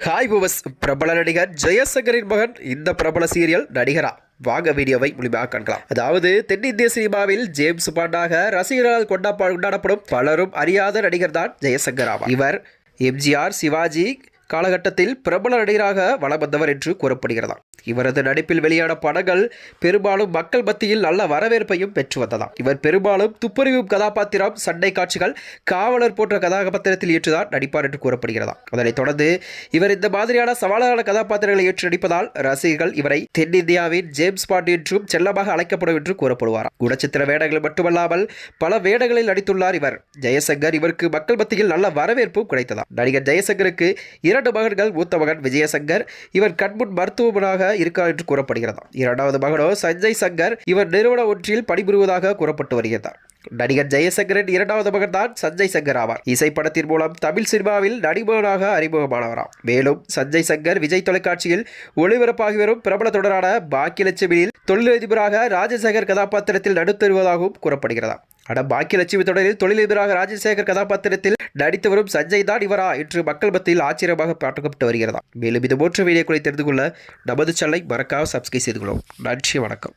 Hi புவஸ் பிரபல நடிகர் ஜெயசங்கரின் மகன் இந்த பிரபல சீரியல் நடிகரா? வாங்க வீடியோவை முழுமையாக கண்டலாம் அதாவது தென்னிந்திய சினிமாவில் ஜேம்ஸ் பாண்டாக ரசிகர்களால் கொண்டாப்பா கொண்டாடப்படும் பலரும் அறியாத நடிகர் தான் ஜெயசங்கர் ஆவார் இவர் எம்ஜிஆர் சிவாஜி காலகட்டத்தில் பிரபல நடிகராக வலம் வந்தவர் என்று கூறப்படுகிறதா இவரது நடிப்பில் வெளியான படங்கள் பெரும்பாலும் மக்கள் மத்தியில் நல்ல வரவேற்பையும் பெற்று வந்ததாம். இவர் பெரும்பாலும் துப்பறிவும் கதாபாத்திரம் சண்டை காட்சிகள் காவலர் போன்ற கதாபாத்திரத்தில் ஏற்றுதான் நடிப்பார் என்று கூறப்படுகிறதா அதனைத் தொடர்ந்து இவர் இந்த மாதிரியான சவாலான கதாபாத்திரங்களை ஏற்று நடிப்பதால் ரசிகர்கள் இவரை தென்னிந்தியாவின் ஜேம்ஸ் பாண்ட் என்றும் செல்லமாக அழைக்கப்படும் என்று கூறப்படுவாராம். குணச்சித்திர வேடங்கள் மட்டுமல்லாமல் பல வேடங்களில் நடித்துள்ளார் இவர். ஜெயசங்கர் இவருக்கு மக்கள் மத்தியில் நல்ல வரவேற்பும் கிடைத்ததாம். நடிகர் ஜெயசங்கருக்கு இரண்டு மகன்கள் மூத்த மகன் விஜயசங்கர் இவர் கண்முன் மருத்துவமனாக இருக்கா என்று கூறப்படுகிறதா? இரண்டாவது மகனோ சஞ்சய் சங்கர் இவர் நிறுவன ஒன்றில் பணிபுரிவதாக கூறப்பட்டு வருகிறார். நடிகர் ஜெயசங்கரின் இரண்டாவது மகன் தான் சஞ்சய் சங்கர் ஆவார். இசைப்படத்தின் மூலம் தமிழ் சினிமாவில் நடிகனாக அறிமுகமானவராம். மேலும் சஞ்சய் சங்கர் விஜய் தொலைக்காட்சியில் ஒளிபரப்பாகி வரும் பிரபல தொடரான பாக்கியலட்சுமியில் தொழிலதிபராக ராஜசேகர் கதாபாத்திரத்தில் நடுத்தருவதாகவும் கூறப்படுகிறதாம். அட பாக்கிய லட்சுமி தொடரில் தொழிலதிபராக ராஜசேகர் கதாபாத்திரத்தில் நடித்து வரும் சஞ்சய் தான் இவரா என்று மக்கள் மத்தியில் ஆச்சரியமாக பார்க்கப்பட்டு வருகிறதா மேலும் இது போன்ற வீடியோக்களை தெரிந்து கொள்ள நமது சேனலை மறக்காம சப்ஸ்கிரைப் செய்து கொள்ளும் நன்றி வணக்கம்.